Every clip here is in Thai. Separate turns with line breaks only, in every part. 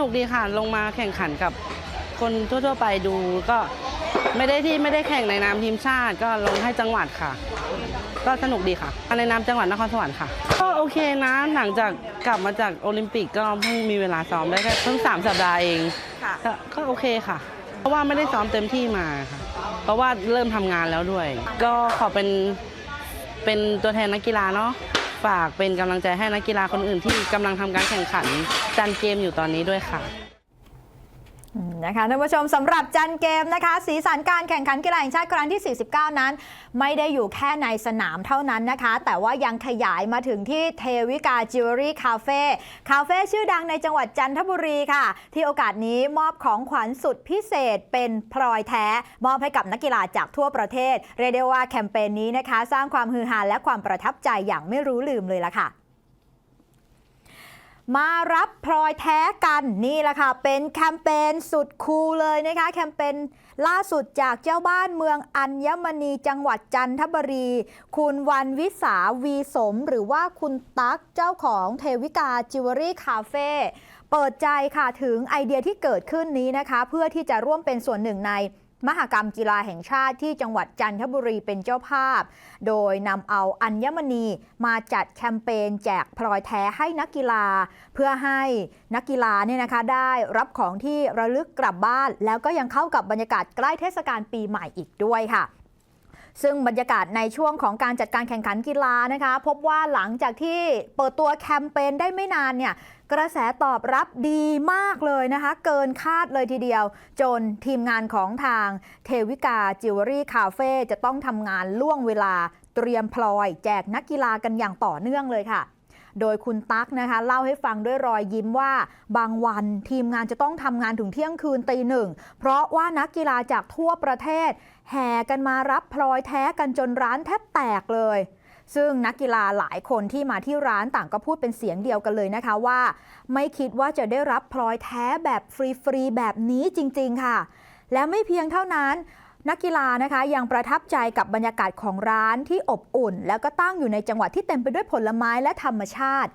ก็สนุกดีค่ะลงมาแข่งขันกับคนทั่วๆไปดูก็ไม่ได้ที่ไม่ได้แข่งในนามทีมชาติ ก็ลงให้จังหวัดค่ะ ก็สนุกดีค่ะในนามจังหวัดนครสวรรค์ค่ะ ก็โอเคนะหลังจากกลับมาจากโอลิมปิกก็เพิ่งมีเวลาซ้อมได้แค่เพิ่งสามสัปดาห์เอง
ค่ะ
ก็ก็โอเคค่ะ เพราะว่าไม่ได้ซ้อมเต็มที่มาค่ะ เพราะว่าเริ่มทำงานแล้วด้วย ก็ขอเป็นเป็นตัวแทนนักกีฬาเนาะ ฝากเป็นกำลังใจให้นักกีฬาคนอื่นที่กำลังทำการแข่งขันจันเกมอยู่ตอนนี้ด้วยค่ะ
นะคะท่านผู้ชมสำหรับจันเกมนะคะ สีสันการแข่งขันกีฬาแห่งชาติครั้งที่ 49 นั้น ไม่ได้อยู่แค่ในสนามเท่านั้นนะคะ แต่ว่ายังขยายมาถึงที่เทวิกาจิวเวลรี่คาเฟ่คาเฟ่ชื่อดังในจังหวัดจันทบุรีค่ะ ที่โอกาสนี้มอบของขวัญสุดพิเศษเป็นพลอยแท้ มอบให้กับนักกีฬาจากทั่วประเทศ เรียกได้ว่าแคมเปญนี้นะคะ สร้างความฮือฮาและความประทับใจอย่างไม่รู้ลืมเลยล่ะค่ะ มารับพลอยแท้กันนี่แหละค่ะ เป็นแคมเปญสุดคูลเลยนะคะ แคมเปญล่าสุดจากเจ้าบ้านเมืองอัญมณีจังหวัดจันทบุรี คุณวันวิสาวีสม หรือว่าคุณตั๊กเจ้าของเทวิกาจิวเวลรี่คาเฟ่เปิดใจค่ะถึงไอเดียที่เกิดขึ้นนี้นะคะ เพื่อที่จะร่วมเป็นส่วนหนึ่งใน มหกรรมกีฬาแห่งชาติที่จังหวัดจันทบุรีเป็นเจ้าภาพ โดยนำเอาอัญมณีมาจัดแคมเปญแจกพลอยแท้ให้นักกีฬา เพื่อให้นักกีฬาเนี่ยนะคะได้รับของที่ระลึกกลับบ้าน แล้วก็ยังเข้ากับบรรยากาศใกล้เทศกาลปีใหม่อีกด้วยค่ะ ซึ่งบรรยากาศในช่วงของการจัดการแข่งขันกีฬานะคะ พบว่าหลังจากที่เปิดตัวแคมเปญได้ไม่นานเนี่ยกระแสตอบรับดีมากเลยนะคะ เกินคาดเลยทีเดียว จนทีมงานของทางเทวิกาจิวเวอรี่คาเฟ่จะต้องทำงานล่วงเวลาเตรียมพลอย แจกนักกีฬากันอย่างต่อเนื่องเลยค่ะ โดยคุณตั๊กนะคะเล่าให้ฟังด้วยรอยยิ้มว่าบางวันทีมงานจะต้องทำงานถึงเที่ยงคืนตีหนึ่ง เพราะว่านักกีฬาจากทั่วประเทศ แห่กันมารับพลอยแท้กันจนร้านแทบแตกเลยซึ่งนักกีฬาหลายคนที่มาที่ร้านต่างก็พูดเป็นเสียงเดียวกันเลยนะคะว่า ไม่คิดว่าจะได้รับพลอยแท้แบบฟรี ๆ แบบนี้จริง ๆ ค่ะ และไม่เพียงเท่านั้น นักกีฬานะคะยังประทับใจกับบรรยากาศของร้านที่อบอุ่น แล้วก็ตั้งอยู่ในจังหวัดที่เต็มไปด้วยผลไม้และธรรมชาติ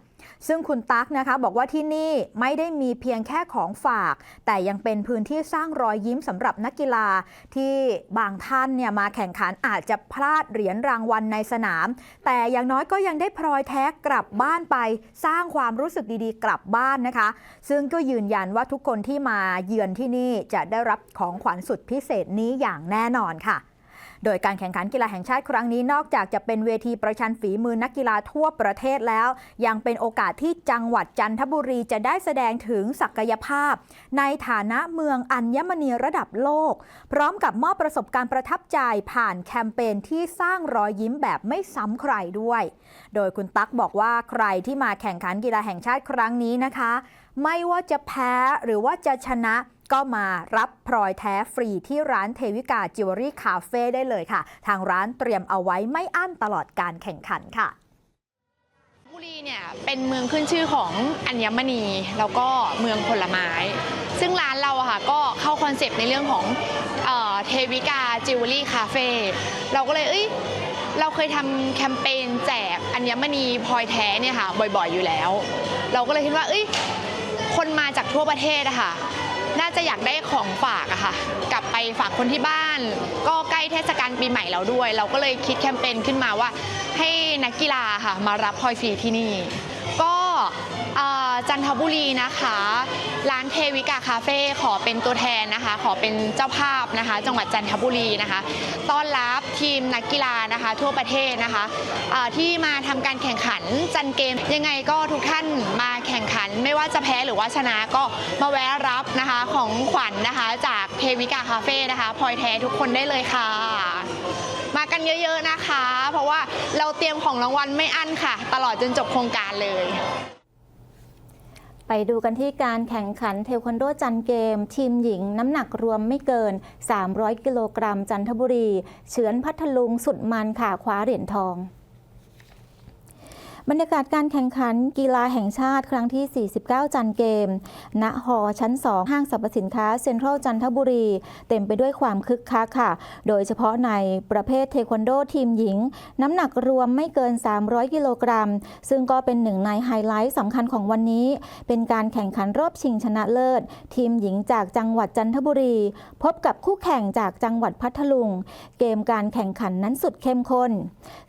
ซึ่งคุณตั๊กนะคะบอกว่าที่นี่ไม่ได้มีเพียงแค่ของฝาก แต่ยังเป็นพื้นที่สร้างรอยยิ้มสำหรับนักกีฬาที่บางท่านเนี่ยมาแข่งขันอาจจะพลาดเหรียญรางวัลในสนาม แต่อย่างน้อยก็ยังได้พลอยแท้กลับบ้านไป สร้างความรู้สึกดีๆ กลับบ้านนะคะ ซึ่งก็ยืนยันว่าทุกคนที่มาเยือนที่นี่จะได้รับของขวัญสุดพิเศษนี้อย่างแน่นอนค่ะ โดยการแข่งขันกีฬาแห่งชาติครั้งนี้นอกจากจะเป็นเวทีประชันฝีมือนักกีฬาทั่วประเทศแล้ว ยังเป็นโอกาสที่จังหวัดจันทบุรีจะได้แสดงถึงศักยภาพ ในฐานะเมืองอัญมณีระดับโลก พร้อมกับมอบประสบการณ์ประทับใจผ่านแคมเปญที่สร้างรอยยิ้มแบบไม่ซ้ำใครด้วย โดยคุณตั๊กบอกว่าใครที่มาแข่งขันกีฬาแห่งชาติครั้งนี้นะคะ ไม่ว่าจะแพ้หรือว่าจะชนะ ก็มารับพลอยแท้ฟรีที่ร้านเทวิกาจิวเวลรี่คาเฟ่ได้เลยค่ะ ทางร้านเตรียมเอาไว้ไม่อั้นตลอดการแข่งขันค่ะ
บุรีเนี่ยเป็นเมืองขึ้นชื่อของอัญมณีแล้วก็เมืองผลไม้ ซึ่งร้านเราค่ะก็เข้าคอนเซปต์ในเรื่องของเออเทวิกาจิวเวลรี่คาเฟ่เราก็เลยเอ้ยเราเคยทำแคมเปญแจกอัญมณีพลอยแท้เนี่ยค่ะบ่อยๆอยู่แล้ว เราก็เลยคิดว่าเอ้ยคนมาจากทั่วประเทศอะค่ะ น่าจะอยากได้ของฝากอะค่ะ กลับไปฝากคนที่บ้าน ก็ใกล้เทศกาลปีใหม่แล้วด้วย เราก็เลยคิดแคมเปญขึ้นมาว่า ให้นักกีฬาค่ะ มารับพลอยฟรีที่นี่ ก็เอ่อ จันทบุรีนะคะ ร้านเทวิกาคาเฟ่ขอเป็นตัวแทนนะคะ ขอเป็นเจ้าภาพนะคะ จังหวัดจันทบุรีนะคะ ต้อนรับทีมนักกีฬานะคะ ทั่วประเทศนะคะที่มาทำการแข่งขันจันเกม ยังไงก็ทุกท่านมาแข่งขันไม่ว่าจะแพ้หรือว่าชนะก็มาแวะรับนะคะของขวัญนะคะ จากเทวิกาคาเฟ่นะคะพลอยแท้ทุกคนได้เลยค่ะ มากันเยอะๆนะคะ เพราะว่าเราเตรียมของรางวัลไม่อั้นค่ะ ตลอดจนจบโครงการเลย
ไปดูกันที่การแข่งขันเทควันโดจันเกม ทีมหญิงน้ำหนักรวมไม่เกิน 300 กิโลกรัมจันทบุรี เฉือนพัทลุงสุดมันค่ะคว้าเหรียญทอง บรรยากาศการแข่งขันกีฬาแห่งชาติครั้งที่ 49 จันเกม ณ หอชั้น 2 ห้างสรรพสินค้าเซ็นทรัลจันทบุรี เต็มไปด้วยความคึกคักค่ะ โดยเฉพาะในประเภทเทควันโดทีมหญิง น้ำหนักรวมไม่เกิน 300 กิโลกรัม ซึ่งก็เป็นหนึ่งในไฮไลท์สำคัญของวันนี้ เป็นการแข่งขันรอบชิงชนะเลิศ ทีมหญิงจากจังหวัดจันทบุรี พบกับคู่แข่งจากจังหวัดพัทลุง เกมการแข่งขันนั้นสุดเข้มข้น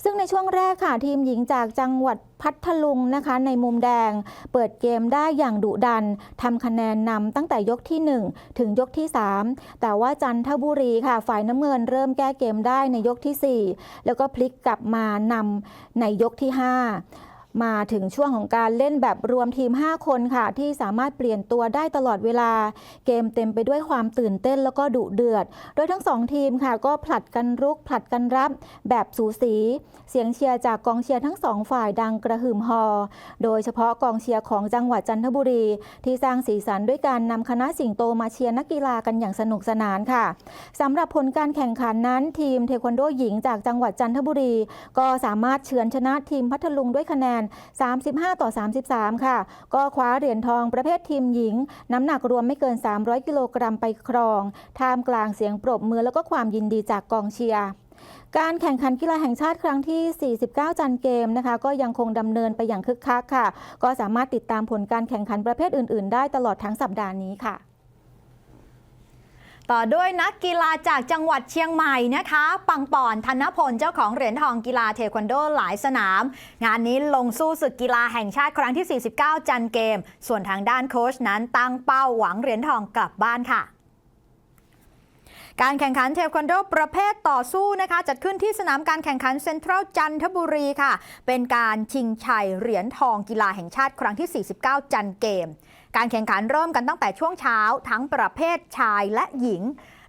ซึ่งในช่วงแรกค่ะทีมหญิงจากจังหวัด พัทลุงนะคะในมุมแดงเปิดเกมได้อย่างดุดันทำคะแนนนำตั้งแต่ยกที่ 1 ถึงยกที่ 3 แต่ว่าจันทบุรีค่ะ ฝ่ายน้ำเงินเริ่มแก้เกมได้ในยกที่ 4 แล้วก็พลิกกลับมานำในยกที่ 5 มาถึงช่วงของการเล่นแบบรวมทีม 5 คนค่ะ ที่สามารถเปลี่ยนตัวได้ตลอดเวลา เกมเต็มไปด้วยความตื่นเต้นแล้วก็ดุเดือด โดยทั้งสองทีมค่ะ ก็ผลัดกันรุกผลัดกันรับแบบสูสี เสียงเชียร์จากกองเชียร์ทั้งสองฝ่ายดังกระหึ่มฮอ โดยเฉพาะกองเชียร์ของจังหวัดจันทบุรี ที่สร้างสีสันด้วยการนำคณะสิงโตมาเชียร์นักกีฬากันอย่างสนุกสนานค่ะสำหรับผลการแข่งขันนั้น ทีมเทควันโดหญิงจากจังหวัดจันทบุรี ก็สามารถเฉือนชนะทีมพัทลุงด้วยคะแนน35 ต่อ 33 ค่ะ ก็คว้าเหรียญทองประเภททีมหญิง น้ำหนักรวมไม่เกิน 300 กิโลกรัมไปครอง ท่ามกลางเสียงปรบมือแล้วก็ความยินดีจากกองเชียร์การแข่งขันกีฬาแห่งชาติครั้งที่ 49 จันเกมนะคะ ก็ยังคงดำเนินไปอย่างคึกคักค่ะ ก็สามารถติดตามผลการแข่งขันประเภทอื่น ๆ ได้ตลอดทั้งสัปดาห์นี้ค่ะ
ต่อด้วยนักกีฬาจากจังหวัดเชียงใหม่นะคะ ปังปอนธนพลเจ้าของเหรียญทองกีฬาเทควันโดหลายสนาม งานนี้ลงสู้ศึกกีฬาแห่งชาติครั้งที่ 49 จันเกม ส่วนทางด้านโค้ชนั้นตั้งเป้าหวังเหรียญทองกลับบ้านค่ะการแข่งขันเทควันโดประเภทต่อสู้นะคะ จัดขึ้นที่สนามการแข่งขันเซ็นทรัลจันทบุรีค่ะ เป็นการชิงชัยเหรียญทองกีฬาแห่งชาติครั้งที่ 49 จันเกม การแข่งขันเริ่มกันตั้งแต่ช่วงเช้าทั้งประเภทชายและหญิง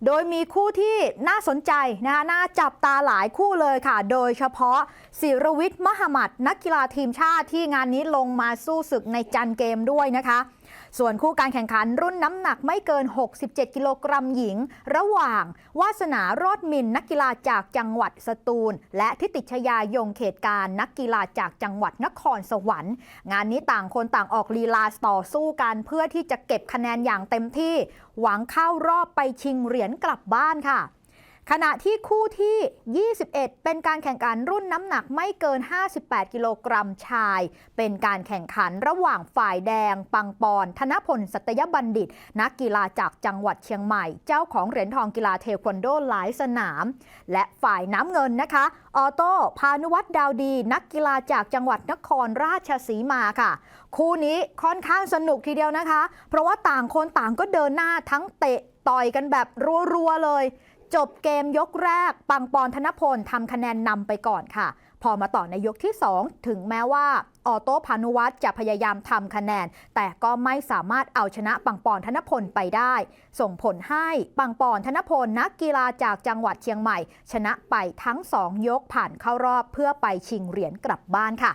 โดยมีคู่ที่น่าสนใจนะคะน่าจับตาหลายคู่เลยค่ะ โดยเฉพาะศิรวิทย์มหมัดนักกีฬาทีมชาติที่งานนี้ลงมาสู้ศึกในจันเกมด้วยนะคะ ส่วนคู่การแข่งขันรุ่นน้ำหนักไม่เกิน 67 กิโลกรัมหญิง ระหว่าง วาสนารอดมินนักกีฬาจากจังหวัดสตูล และทิติชยายงเขตการนักกีฬาจากจังหวัดนครสวรรค์ งานนี้ต่างคนต่างออกลีลาต่อสู้กันเพื่อที่จะเก็บคะแนนอย่างเต็มที่ หวังเข้ารอบไปชิงเหรียญกลับบ้านค่ะ ขณะที่คู่ที่ 21 เป็นการแข่งขันรุ่นน้ำหนักไม่เกิน 58 กิโลกรัมชาย เป็นการแข่งขันระหว่างฝ่ายแดง ปังปอน ธนพล สัตยบัณฑิต นักกีฬาจากจังหวัดเชียงใหม่ เจ้าของเหรียญทองกีฬาเทควันโดหลายสนาม และฝ่ายน้ำเงินนะคะ ออโต้พานุวัตรดาวดี นักกีฬาจากจังหวัดนครราชสีมาค่ะ คู่นี้ค่อนข้างสนุกทีเดียวนะคะ เพราะว่าต่างคนต่างก็เดินหน้าทั้งเตะต่อยกันแบบรัวๆเลย จบเกมยกแรก ปังปอนธนพลทำคะแนนนำไปก่อนค่ะ พอมาต่อในยกที่ 2 ถึงแม้ว่าออโต้พานุวัตรจะพยายามทำคะแนน แต่ก็ไม่สามารถเอาชนะปังปอนธนพลไปได้ ส่งผลให้ปังปอนธนพลนักกีฬาจากจังหวัดเชียงใหม่ ชนะไปทั้ง 2 ยกผ่านเข้ารอบเพื่อไปชิงเหรียญกลับบ้านค่ะ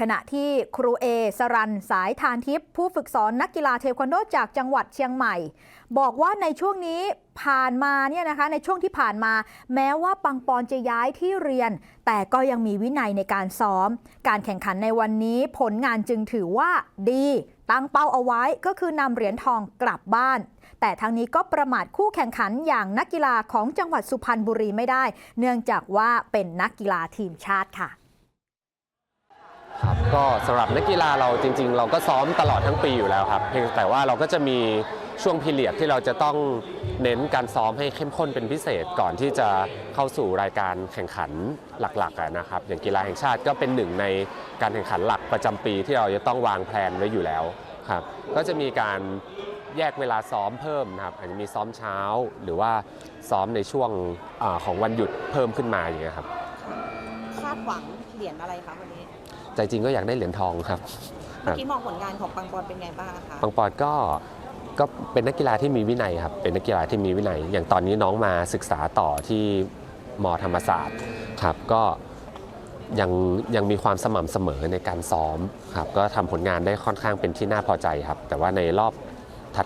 ขณะที่ครูเอสรันสายทานทิพย์ผู้ฝึกสอนนักกีฬาเทควันโดจากจังหวัดเชียงใหม่ บอกว่าในช่วงนี้ผ่านมาเนี่ยนะคะในช่วงที่ผ่านมา แม้ว่าปังปอนจะย้ายที่เรียน แต่ก็ยังมีวินัยในการซ้อม การแข่งขันในวันนี้ผลงานจึงถือว่าดีตั้งเป้าเอาไว้ก็คือนำเหรียญทองกลับบ้าน แต่ทั้งนี้ก็ประมาทคู่แข่งขันอย่างนักกีฬาของจังหวัดสุพรรณบุรีไม่ได้ เนื่องจากว่าเป็นนักกีฬาทีมชาติค่ะ
ก็สำหรับนักกีฬาเราจริง ๆ เราก็ซ้อมตลอดทั้งปีอยู่แล้วครับ เพียงแต่ว่าเราก็จะมีช่วงพีเรียดที่เราจะต้องเน้นการซ้อมให้เข้มข้นเป็นพิเศษก่อนที่จะเข้าสู่รายการแข่งขันหลักๆะนะครับ อย่างกีฬาแห่งชาติก็เป็นหนึ่งในการแข่งขันหลักประจำปีที่เราจะต้องวางแผนไว้อยู่แล้วครับ ก็จะมีการแยกเวลาซ้อมเพิ่มนะครับอาจจะมีซ้อมเช้าหรือว่าซ้อมในช่วงอของวันหยุดเพิ่มขึ้นมาอย่างเงี้ยครับ
คาดหวังเหรียญอะไรคะวันนี้
ใจจริงก็อยากได้เหรียญทองครับ
เมื่อกี้มองผลงานของปังปอนเป็นไงบ้างคะ
ปังปอนก็ก็เป็นนักกีฬาที่มีวินัยครับ เป็นนักกีฬาที่มีวินัย อย่างตอนนี้น้องมาศึกษาต่อที่มธรรมศาสตร์ครับก็ยังยังมีความสม่ำเสมอในการซ้อมครับก็ทำผลงานได้ค่อนข้างเป็นที่น่าพอใจครับ แต่ว่าในรอบ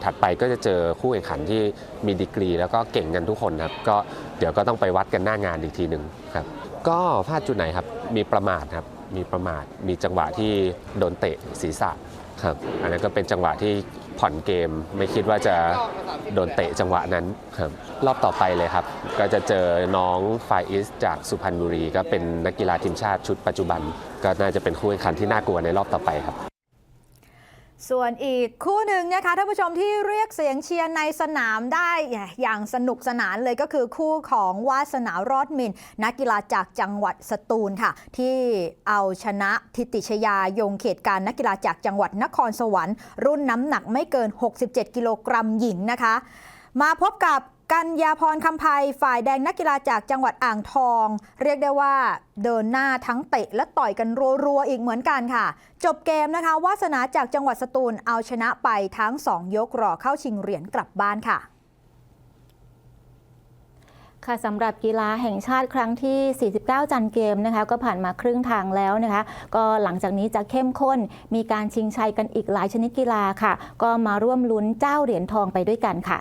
ถัดๆไปก็จะเจอคู่แข่งขันที่มีดีกรี แล้วก็เก่งกันทุกคนครับก็เดี๋ยวก็ต้องไปวัดกันหน้างานอีกทีหนึ่งครับ ก็พลาดจุดไหนครับมีประมาทครับ มีประมาทมีจังหวะที่โดนเตะศีรษะครับอันนั้นก็เป็นจังหวะที่ผ่อนเกม ไม่คิดว่าจะโดนเตะจังหวะนั้นครับรอบต่อไปเลยครับ ก็จะเจอน้องไฟอิสจากสุพรรณบุรี ก็เป็นนักกีฬาทีมชาติชุดปัจจุบัน ก็น่าจะเป็นคู่แข่งขันที่น่ากลัวในรอบต่อไปครับ
ส่วนอีกคู่หนึ่งนะคะท่านผู้ชมที่เรียกเสียงเชียร์ในสนามได้อย่างสนุกสนานเลยก็คือคู่ของวาสนารอดมิน นักกีฬาจากจังหวัดสตูลค่ะ ที่เอาชนะทิติชยายงเขตการนักกีฬาจากจังหวัดนครสวรรค์ รุ่นน้ำหนักไม่เกิน 67 กิโลกรัมหญิงนะคะ มาพบกับ กัญญาพรคำไพฝ่ายแดงนักกีฬาจากจังหวัดอ่างทอง เรียกได้ว่าเดินหน้าทั้งเตะและต่อยกันรัวๆอีกเหมือนกันค่ะ จบเกมนะคะวาสนาจากจังหวัดสตูลเอาชนะไปทั้ง 2 ยกรอเข้าชิงเหรียญกลับบ้านค่ะ
ค่ะสำหรับกีฬาแห่งชาติครั้งที่ 49 จันเกมนะคะก็ผ่านมาครึ่งทางแล้วนะคะก็หลังจากนี้จะเข้มข้นมีการชิงชัยกันอีกหลายชนิดกีฬาค่ะ ก็มาร่วมลุ้นเจ้าเหรียญทองไปด้วยกันค่ะ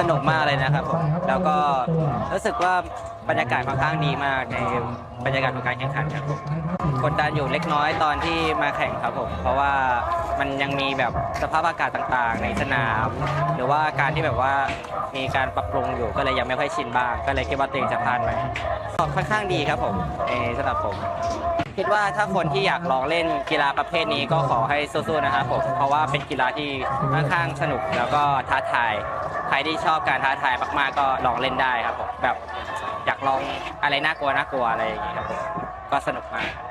สนุกมากเลยนะครับผมแล้วก็รู้สึกว่าบรรยากาศค่อนข้างดีมากในบรรยากาศของการแข่งขันครับผมกดดันอยู่เล็กน้อยตอนที่มาแข่งครับผมเพราะว่า มันยังมีแบบสภาพอากาศต่างๆ ในสนาม หรือว่าการที่แบบว่ามีการปรับปรุงอยู่ก็เลยยังไม่ค่อยชินบ้าง ก็เลยคิดว่าตัวเองจะพลาดไหมก็ค่อนข้างดีครับผมในสำหรับผม คิดว่าถ้าคนที่อยากลองเล่นกีฬาประเภทนี้ก็ขอให้สู้ๆนะครับผมเพราะว่าเป็นกีฬาที่ค่อนข้างสนุกแล้วก็ท้าทายใครที่ชอบการท้าทายมากๆ ก็ลองเล่นได้ครับผมแบบอยากลองอะไรน่ากลัวน่ากลัวอะไรอย่างเงี้ยครับผมก็สนุกมาก